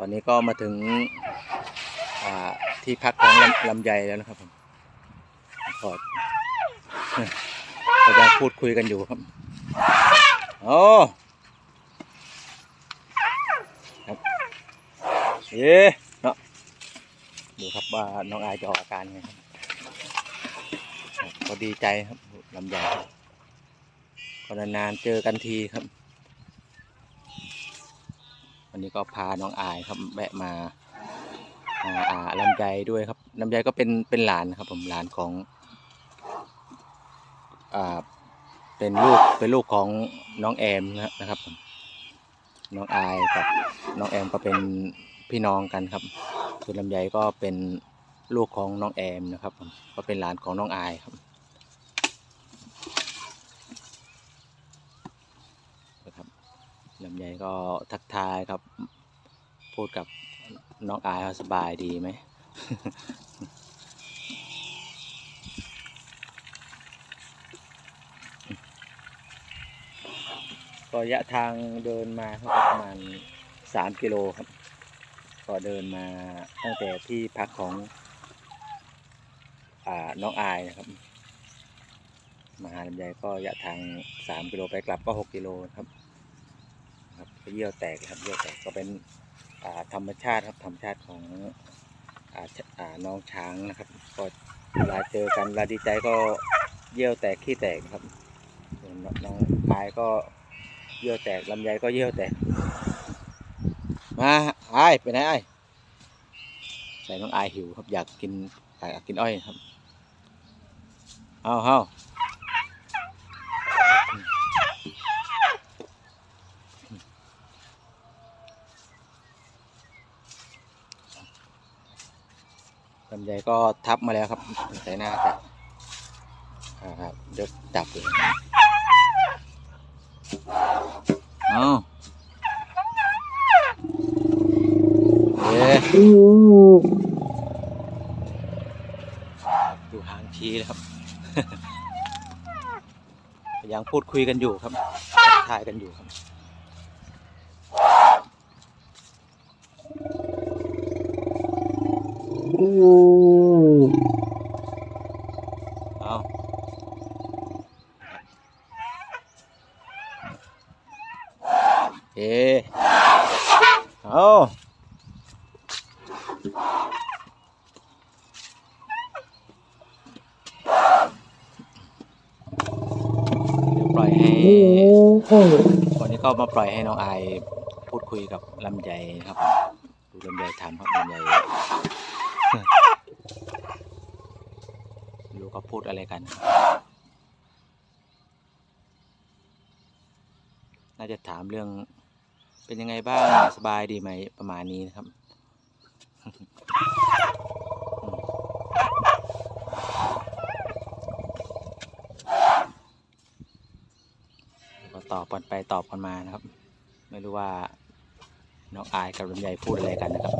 ตอนนี้ก็มาถึงที่พักของลำลำไยแล้วนะครับผมก็ก็ยังพูดคุยกันอยู่ครับโอ้ครับเอ๊เนาะดูครับว่าน้องอายจะออกอาการไงครับครับก็ดีใจครับลำไยก็นานๆเจอกันทีครับ วันนี้ก็พาน้องอายครับแวะมาอ่าลำไยด้วยครับลำไยก็เป็นเป็นหลานครับผมหลานของอ่าเป็นลูกเป็นลูกของน้องแอมนะครับผมน้องอายกับน้องแอมก็เป็นพี่น้องกันครับส่วนลำไยก็เป็นลูกของน้องแอมนะครับผมก็เป็นหลานของน้องอายครับ ลำไยก็ทักทายครับ พูดกับน้องอายว่าสบายดีไหมก็ระยะทางเดินมาครับประมาณสามกิโลครับ ก็เดินมาตั้งแต่ที่พักของอ่าน้องอายนะครับ มาหาลำไยก็ระยะทางสามกิโลไปกลับก็หกกิโลครับ เยี่ยวแตกครับเยี่ยวแตกก็เป็นธรรมชาติครับธรรมชาติของอน้องช้างนะครับก็เวลาเจอกันเวลาดีใจก็เยี่ยวแตกขี้แตกครับส่วนน้องอายก็เยี่ยวแตกลำไยก็เยี่ยวแตกมาไอายไปไหนไอายใส่น้องไอหิวครับอยากกินอยากกินอ้อยครับเอาเอา ลำไยก็ทับมาแล้วครับใส่หน้าจะอ่ครับเดี๋ยวจับเลยเอาเอ๊ะดูหางชี้เลยครับ ยังพูดคุยกันอยู่ครับทักทายกันอยู่ครับ เอาเอ๊ะเอาเดี๋ยวปล่อยให้วันนี้ก็มาปล่อยให้น้องอายพูดคุยกับลำไยนะครับ ดูลำไยทำครับลำไยไรู้เขาพูดอะไรกัน น่าจะถามเรื่องเป็นยังไงบ้างสบายดีไหมประมาณนี้นะครับก็ตอบกันไปตอบกันมานะครับ ไม่รู้ว่าน้องอายกับลำไยพูดอะไรกันนะครับ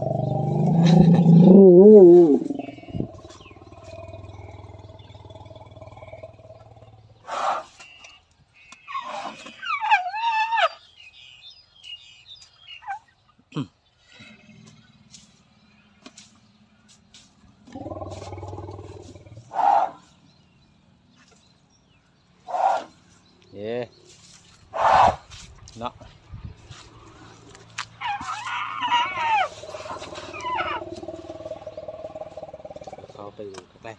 เนาะเขาไปอยู่ใกล้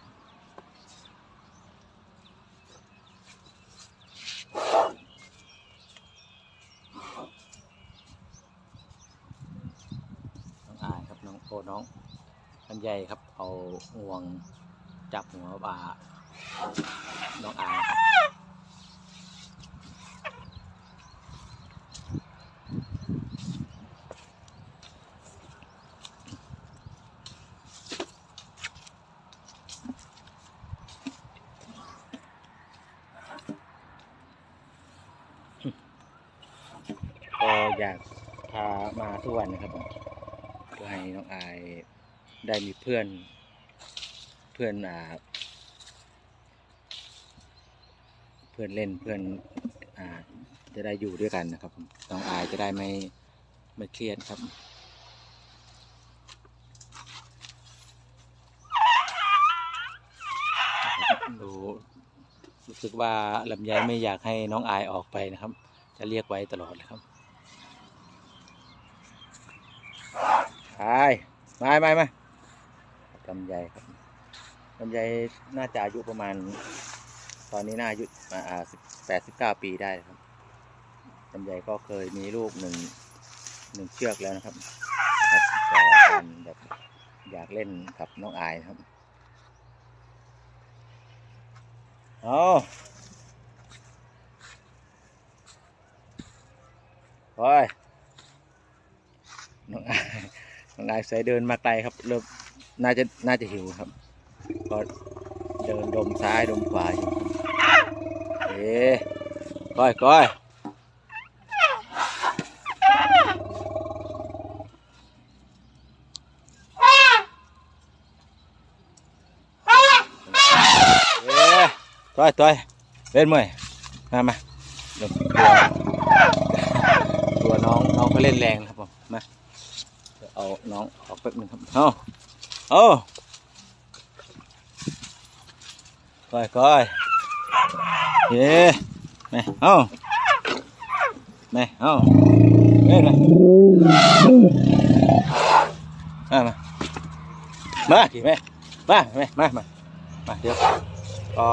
น้องอายครับน้องโอน้องลำใหญ่ครับ เอาห่วงจับหัวบ่าน้องอายครับ อยากพามาทุกวันนะครับเพื่อให้น้องอายได้มีเพื่อนเพื่อนอ่าเพื่อนเล่นเพื่อนอ่าจะได้อยู่ด้วยกันนะครับน้องอายจะได้ไม่ไม่เครียดครับดูรู้สึกว่าลำไยไม่อยากให้น้องอายออกไปนะครับ จะเรียกไว้ตลอดเลยครับ อายมามามาลำไยครับลำไยน่าจะอายุประมาณ ตอนนี้น่าอายุอ่าแปดสิบเก้าปีได้ครับลำไยก็เคยมีลูกหนึ่งหนึ่งเชือกแล้วนะครับครับแต่อาการแบบอยากเล่นกับน้องอายครับเอาไปน้องอาย น้องอายใส่เดินมาไกลครับ เริ่มน่าจะน่าจะหิวครับ ก็เดินดมซ้ายดมขวาอยู่เอ๊ก้อยก้อยเอ๊ะต้อยต้อยเล่นมั้ยมามาเดี๋ยวตัวตัวน้องน้องเขาเล่นแรงครับ เดี๋ยวเอาน้องออกแป๊บนึงครับเอาเอาก้อยก้อยเย้แม่เอาแม่เอาเล่นมามามามาขี่แม่มาแม่มามามาเดี๋ยวก็